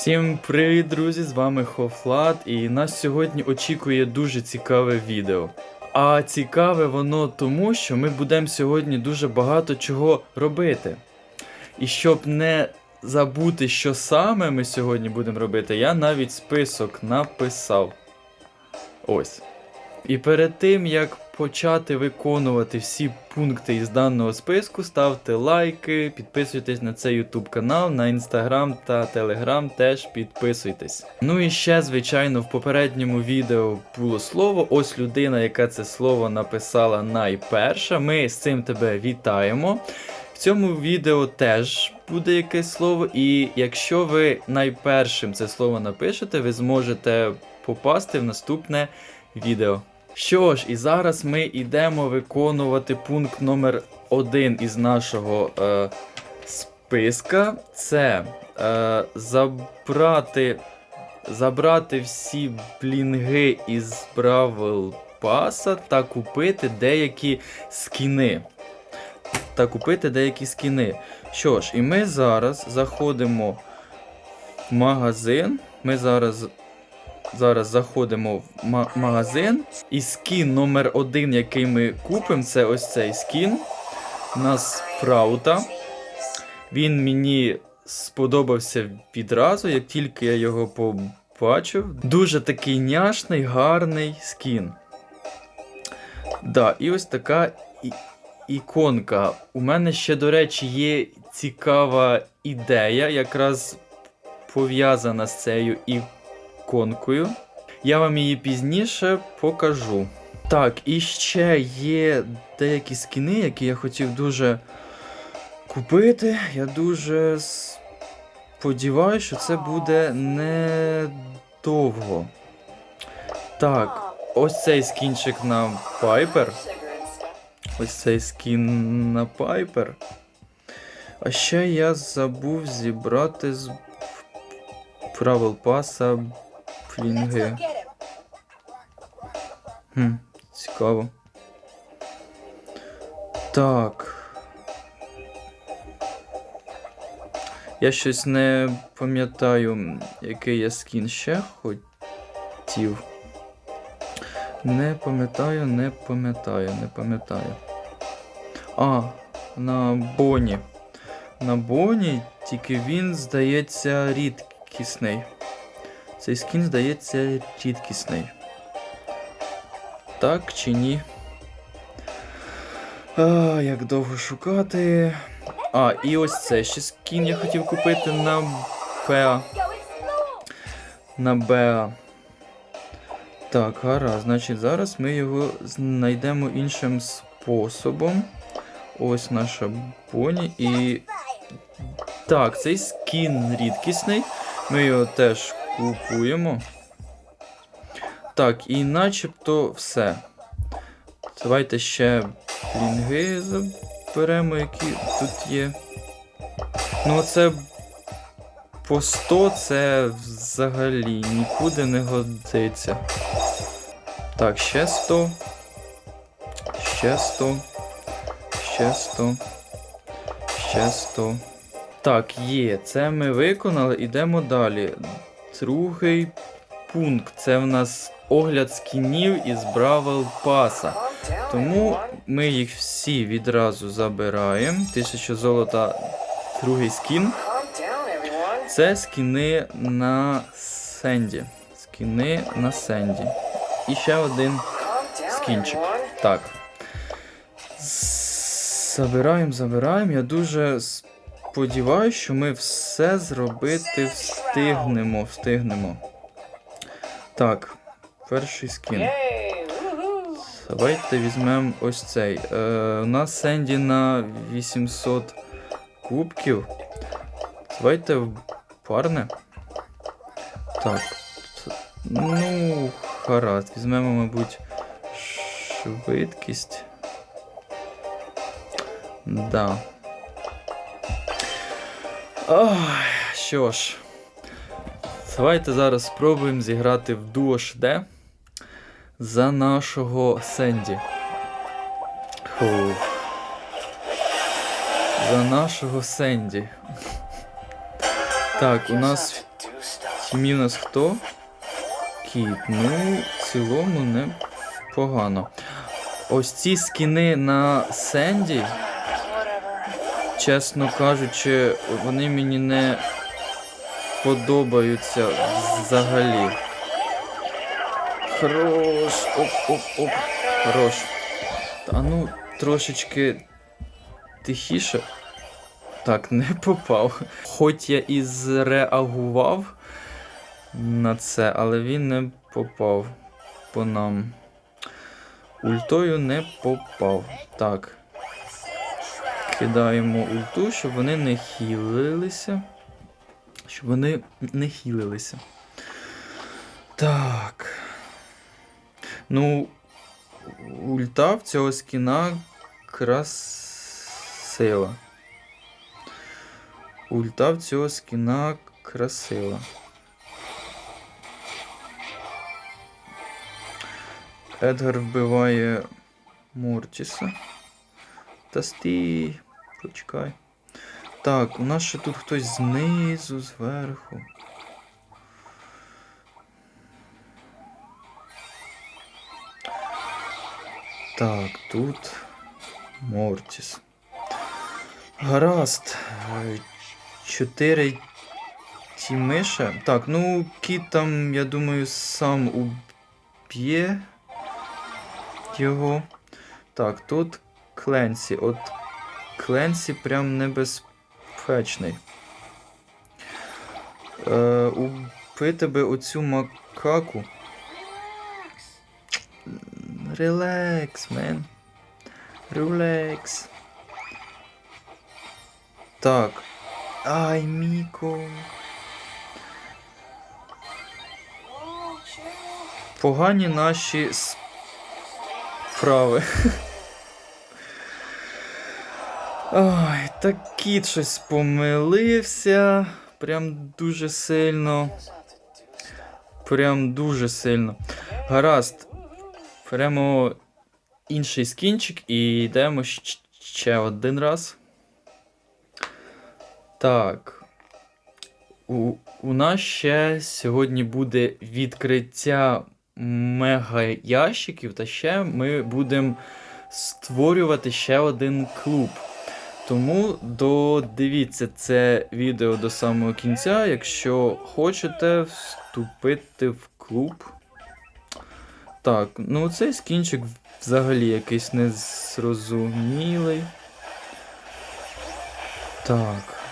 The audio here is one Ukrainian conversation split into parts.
Всім привіт, друзі! З вами Хофлад, і нас сьогодні очікує дуже цікаве відео. А цікаве воно тому, що ми будемо сьогодні дуже багато чого робити. І щоб не забути, що саме ми сьогодні будемо робити, я навіть список написав. Ось. І перед тим, як почати виконувати всі пункти із даного списку, ставте лайки, підписуйтесь на цей YouTube канал, на Instagram та Telegram теж підписуйтесь. Ну і ще, звичайно, в попередньому відео було слово. Ось людина, яка це слово написала найперша. Ми з цим тебе вітаємо. В цьому відео теж буде якесь слово, і якщо ви найпершим це слово напишете, ви зможете попасти в наступне відео. Що ж, і зараз ми йдемо виконувати пункт номер один із нашого е, списка. Це е, забрати, забрати всі блінги із Бравл Паса та купити деякі скіни. Та купити деякі скіни. Що ж, і ми зараз заходимо в магазин. Ми зараз Зараз заходимо в ма- магазин. І скін номер один, який ми купимо, це ось цей скін. У нас Праута. Він мені сподобався відразу, як тільки я його побачив. Дуже такий няшний, гарний скін. Да, і ось така і- іконка. У мене ще, до речі, є цікава ідея, якраз пов'язана з цією іконкою. Я вам її пізніше покажу. Так, і ще є деякі скіни, які я хотів дуже купити. Я дуже сподіваюся, що це буде недовго. Так, ось цей скінчик на Пайпер. Ось цей скін на Пайпер. А ще я забув зібрати з правил паса флінги. Хм, цікаво. Так. Я щось не пам'ятаю, який я скін ще хотів. Не пам'ятаю, не пам'ятаю, не пам'ятаю. А, на Боні. На Боні, тільки він, здається, рідкісний. Цей скін, здається, рідкісний. Так чи ні? А, як довго шукати. А, і ось це ще скін я хотів купити на Беа. На Беа. Так, гаразд. Значить, зараз ми його знайдемо іншим способом. Ось наша поні. І. Так, цей скін рідкісний. Ми його теж купуємо. Так, і начебто все. Давайте ще блінги заберемо, які тут є. Ну, це по 100 це взагалі нікуди не годиться. Так, ще 100. Ще 100. Ще 100. Ще 100. Так, є. Це ми виконали. Ідемо далі. Другий пункт. Це в нас огляд скінів із Бравл Паса. Тому ми їх всі відразу забираємо. 1000 золота, другий скін. Це скіни на Сенді. Скіни на Сенді. І ще один скінчик. Так. Забираємо, забираємо. Я дуже сподіваюся, що ми все зробити встигнемо. Встигнемо. Так, перший скін. Давайте візьмемо ось цей. Е, у нас Сенді на 800 кубків. Давайте в парне. Так. Ну, гаразд. Візьмемо, мабуть, швидкість. Да. Ой, що ж. Давайте зараз спробуємо зіграти в дуо HD за нашого Сенді. Фу. За нашого Сенді. Так, у нас нас хто? Кіт. Ну, в цілому не погано. Ось ці скіни на Сенді, чесно кажучи, вони мені не подобаються взагалі. Хорош. Оп-оп-оп. Хорош. Та ну, трошечки тихіше. Так, не попав. Хоч я і зреагував на це, але він не попав по нам. Ультою не попав. Так. Кидаємо ульту, щоб вони не хілилися. Щоб вони не хілилися. Так. Ну, ульта в цього скіна красива. Ульта в цього скіна красива. Едгар вбиває Мортіса. Та стій, почекай. Так, у нас ще тут хтось знизу, зверху. Так, тут Мортіс. Гаразд. Чотири тімиша. Так, ну кіт там, я думаю, сам уб'є його. Так, тут Кленсі. От Кленсі прям небезпечний. Е, убити би оцю макаку. Релакс, мен. Релакс. Так. Ай, Міко. Погані наші справи. Ой, так кіт щось помилився. Прям дуже сильно. Прям дуже сильно. Гаразд. Беремо інший скінчик і йдемо ще один раз. Так. У, у нас ще сьогодні буде відкриття мега ящиків, та ще ми будемо створювати ще один клуб. Тому додивіться це відео до самого кінця, якщо хочете вступити в клуб. Так, ну цей скінчик взагалі якийсь незрозумілий. Так.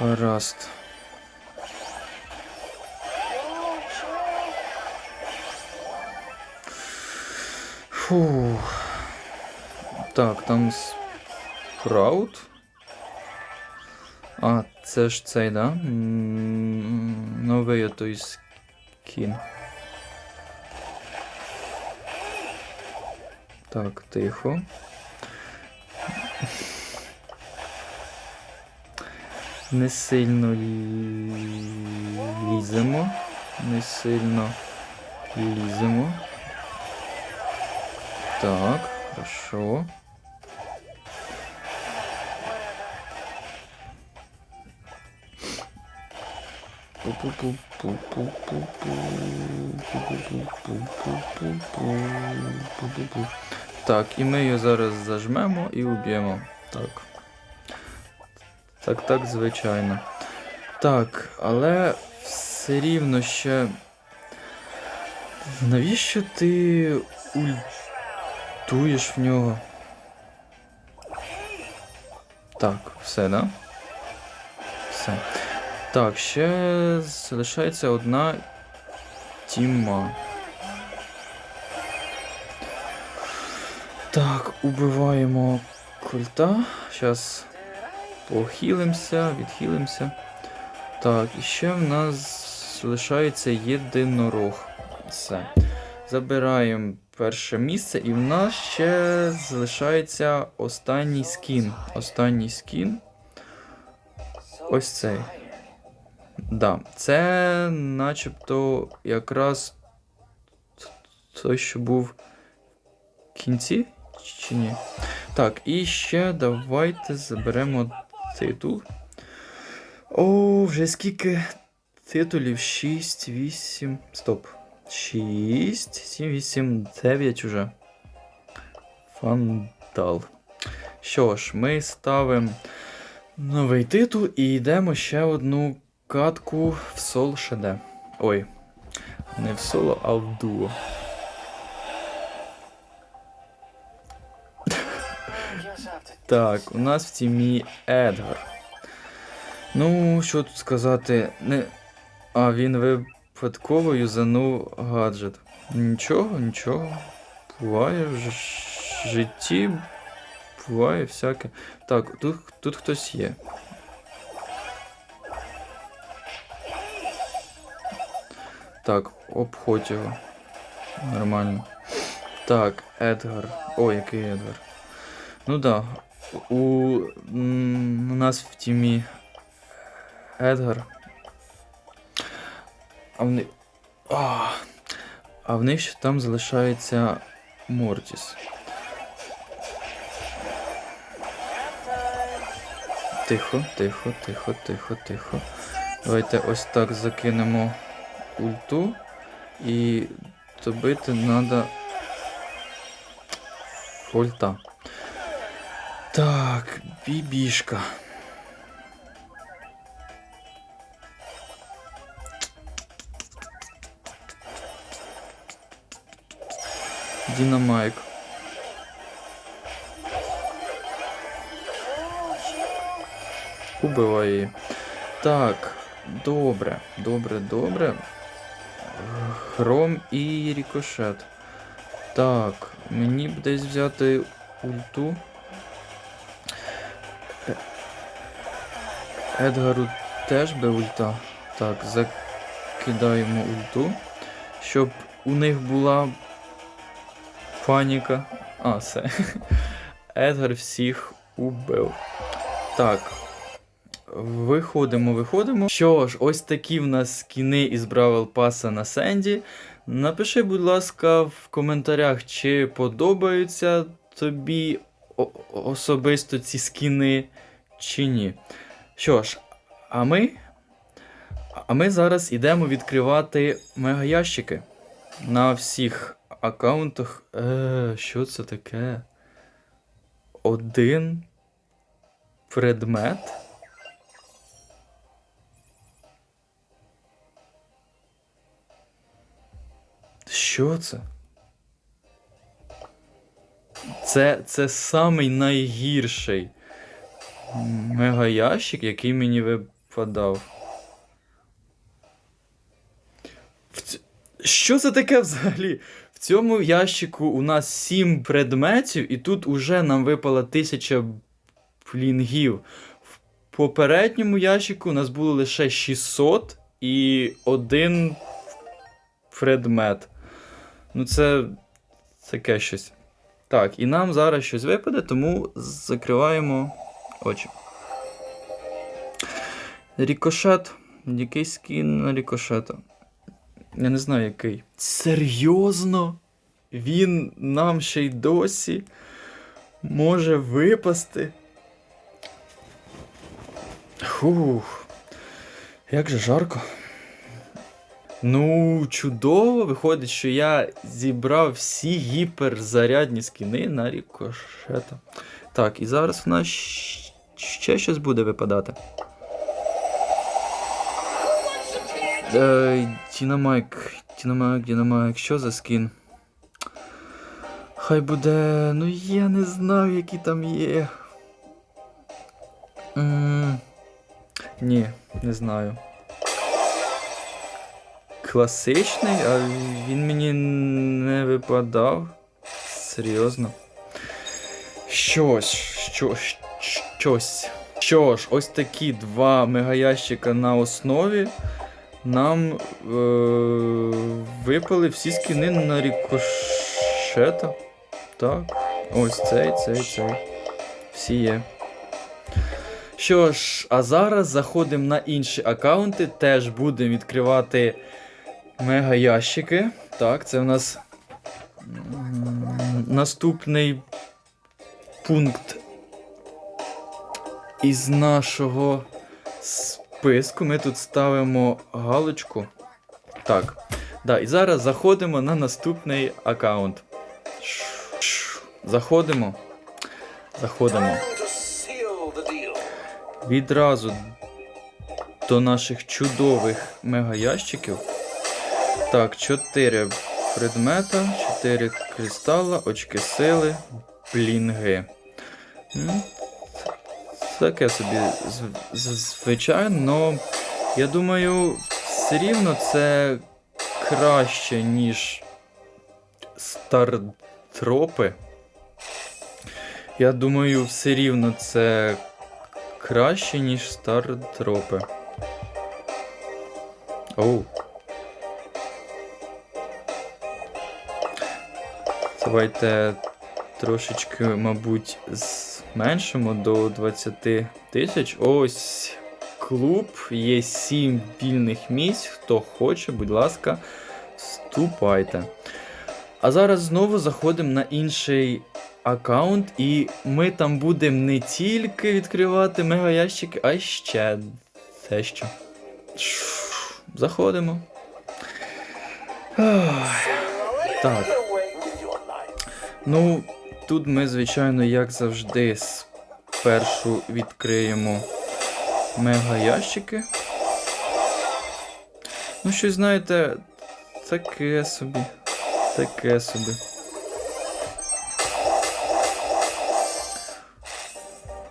Гаразд. Фу. Так, там спраут. А, це ж цей, да? Новий той скін. Так, тихо. Не сильно лі- ліземо. Не сильно ліземо. Так, хорошо. Так, і ми її зараз зажмемо і уб'ємо. Так. Так, так, звичайно. Так, але все рівно ще. Навіщо ти ультуєш в нього? Так, все, да? Все. Так, ще залишається одна тіма. Так, убиваємо культа. Зараз похилимося, відхилимося. Так, і ще в нас залишається єдинорог. Все. Забираємо перше місце, і в нас ще залишається останній скін. Останній скін. Ось цей. Да, це начебто якраз той, що був в кінці. чи ні? Так, і ще давайте заберемо титул. О, вже скільки титулів? 6, 8. Стоп. 6, 7, 8, 9 уже. Фандал. Що ж, ми ставимо новий титул і йдемо ще одну катку в Сол Шеде. Ой. Не в соло, а в дуо. Так, у нас в тімі Едгар. Ну, що тут сказати, не. А він випадково юзанув гаджет. Нічого, нічого. Буває в житті. Буває всяке. Так, тут, тут хтось є. Так, обходь його. Нормально. Так, Едгар. О, який Едгар. Ну да. У, у нас в тімі Едгар. А в них. А, а в них ще там залишається Мортіс. Тихо, тихо, тихо, тихо, тихо. Давайте ось так закинемо ульту і добити треба фольта. Так, бібішка. Дінамайк. Убивай її. Так, добре, добре, добре. Хром і рікошет. Так, мені б десь взяти ульту. Едгару теж би ульта. Так, закидаємо ульту. Щоб у них була паніка. А, все. Едгар всіх убив. Так. Виходимо, виходимо. Що ж, ось такі в нас скіни із Бравл Паса на Сенді. Напиши, будь ласка, в коментарях, чи подобаються тобі особисто ці скіни, чи ні. Що ж, а ми. А ми зараз ідемо відкривати мегаящики на всіх аккаунтах. Е, що це таке? Один предмет. Що це? Це, це самий найгірший мегаящик, який мені випадав. Що це таке взагалі? В цьому ящику у нас 7 предметів, і тут уже нам випала 1000 плінгів. В попередньому ящику у нас було лише 600 і один предмет. Ну, це таке щось. Так, і нам зараз щось випаде, тому закриваємо очі. Рікошет. Який скін на рікошета? Я не знаю який. Серйозно? Він нам ще й досі може випасти. Фух. Як же жарко. Ну, чудово. Виходить, що я зібрав всі гіперзарядні скіни на рікошета. Так, і зараз в нас ще щось буде випадати. Дінамайк, Дінамайк, Дінамайк, що за скін? Хай буде. Ну я не знаю, які там є. м ні, не знаю. Класичний, а він мені не випадав. Серйозно. Щось, що, щось. Що ж, ось такі два мегаящика на основі. Нам е- випали всі скіни на рікошета. Так. Ось цей, цей, цей. Всі є. Що ж, а зараз заходимо на інші аккаунти. Теж будемо відкривати мегаящики. Так, це у нас наступний пункт із нашого списку. Ми тут ставимо галочку. Так. Да, і зараз заходимо на наступний аккаунт. Заходимо. Заходимо. Відразу до наших чудових мегаящиків. Так, 4 предмета, 4 кристала, очки сили, блінги. Таке собі з- з- звичайно, но я думаю, все рівно це краще, ніж стартропи. Я думаю, все рівно це краще, ніж стартропи. Оу. Давайте трошечки, мабуть, зменшимо до 20 тисяч. Ось клуб. Є 7 вільних місць. Хто хоче, будь ласка, вступайте. А зараз знову заходимо на інший аккаунт, і ми там будемо не тільки відкривати мегаящики, а ще дещо. Заходимо. Ах, Так. Ну, тут ми, звичайно, як завжди, спершу відкриємо мегаящики. Ну, щось, знаєте, таке собі. Таке собі.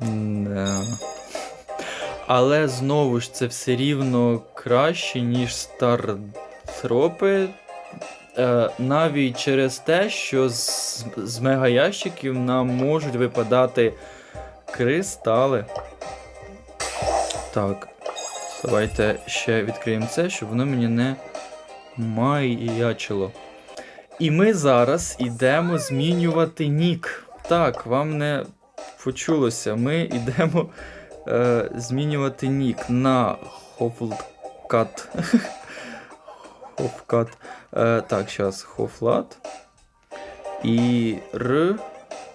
Да. Але знову ж це все рівно краще, ніж стартропи. Е, навіть через те, що з, з мегаящиків нам можуть випадати кристали. Так. Давайте ще відкриємо це, щоб воно мені не маячило. І ми зараз йдемо змінювати нік. Так, вам не почулося. Ми йдемо е, змінювати нік на Хофлкат. Хофкат. Е, так, зараз Хофлат. І Р.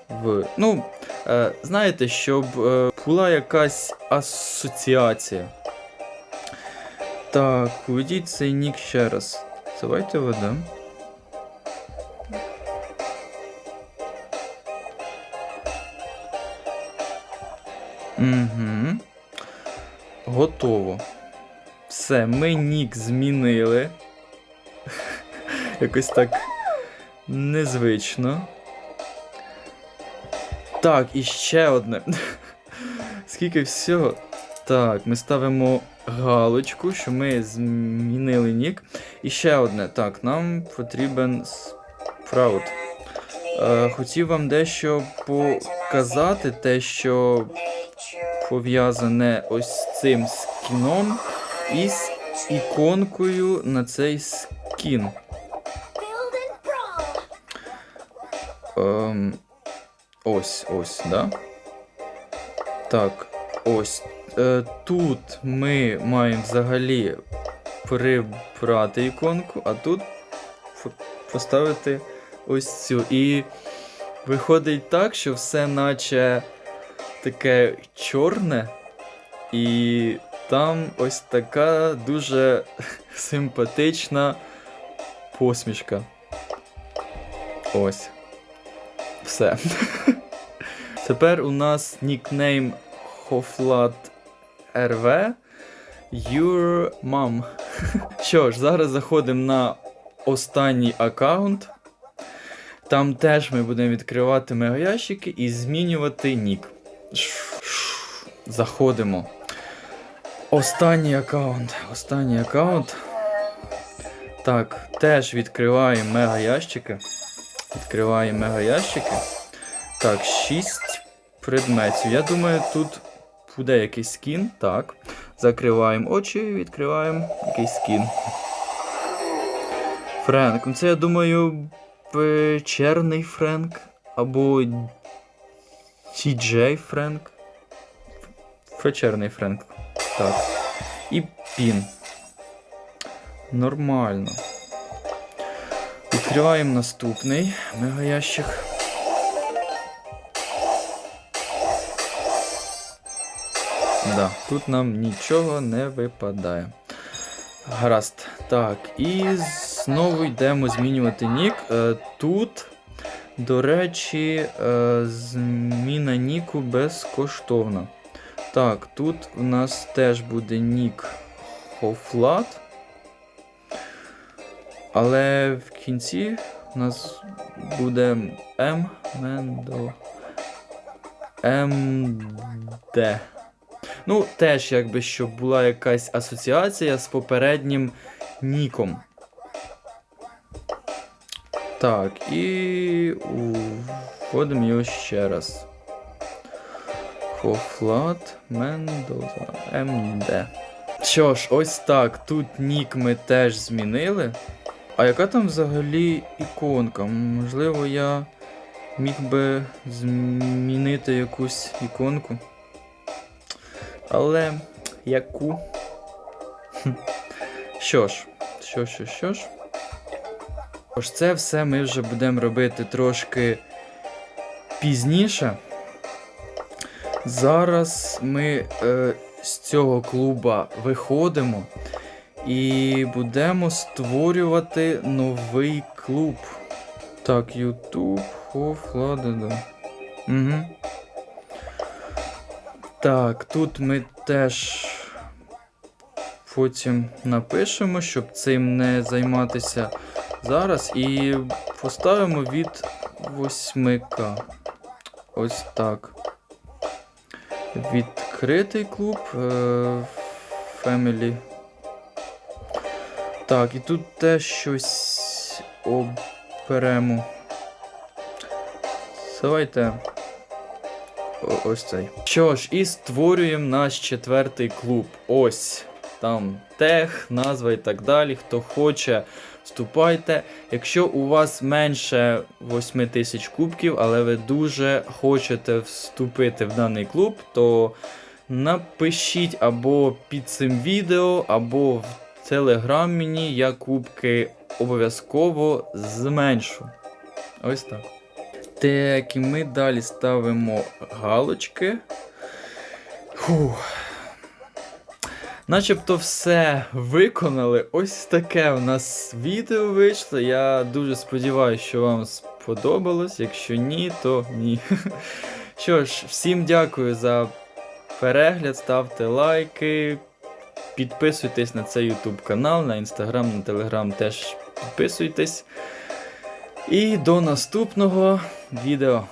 В. Ну, е, знаєте, щоб е, була якась асоціація. Так, введіть цей нік ще раз. Давайте введемо. Угу. Готово. Все, ми нік змінили. Якось так незвично. Так, і ще одне. Скільки всього. Так, ми ставимо галочку, що ми змінили нік. І ще одне. Так, нам потрібен спраут. Е, хотів вам дещо показати, те, що пов'язане ось цим скіном і з іконкою на цей скін. Ем, ось, ось, да? Так, ось. Е, тут ми маємо взагалі прибрати іконку, а тут поставити ось цю. І виходить так, що все наче таке чорне, і там ось така дуже симпатична посмішка. Ось. Все. Тепер у нас нікнейм Хофлат РВ Your Mom. Що ж, зараз заходимо на останній аккаунт. Там теж ми будемо відкривати мегаящики і змінювати нік. Заходимо. Останній аккаунт. Останній аккаунт. Так, теж відкриваємо мегаящики. Відкриваємо мегаящики. Так, 6 предметів. Я думаю, тут буде якийсь скін. Так. Закриваємо очі, і відкриваємо якийсь скін. Френк. Це, я думаю, печерний Френк. Або Тіджей Френк. Печерний Френк. Так. І пін. Нормально. Відкриваємо наступний мегаящик. Да, Тут нам нічого не випадає. Гаразд. Так, і знову йдемо змінювати нік. Е, тут, до речі, е, зміна Ніку безкоштовна. Так, тут у нас теж буде нік Хофлат. Але в кінці у нас буде М Мендо. МД. Ну, теж, якби щоб була якась асоціація з попереднім ніком. Так, і вводимо його ще раз. Хофлат Мендоза МД. Що ж, ось так. Тут нік ми теж змінили. А яка там взагалі іконка? Можливо, я міг би змінити якусь іконку. Але яку? Що ж, що, що, що ж. Ось це все ми вже будемо робити трошки пізніше. Зараз ми е, з цього клуба виходимо і будемо створювати новий клуб. Так, YouTube, Хофладеда. Угу. Так, тут ми теж потім напишемо, щоб цим не займатися зараз. І поставимо від 8К. Ось так. Відкритий клуб. е, Family. Так, і тут теж щось оберемо. Давайте. О- ось цей. Що ж, і створюємо наш четвертий клуб. Ось. Там тех, назва і так далі. Хто хоче, вступайте. Якщо у вас менше 8 тисяч кубків, але ви дуже хочете вступити в даний клуб, то напишіть або під цим відео, або в телеграм мені я кубки обов'язково зменшу. Ось так. Так, і ми далі ставимо галочки. Фух. Начебто все виконали. Ось таке у нас відео вийшло. Я дуже сподіваюся, що вам сподобалось. Якщо ні, то ні. Що ж, всім дякую за перегляд, ставте лайки, підписуйтесь на цей YouTube канал, на Instagram, на Telegram теж підписуйтесь. І до наступного відео.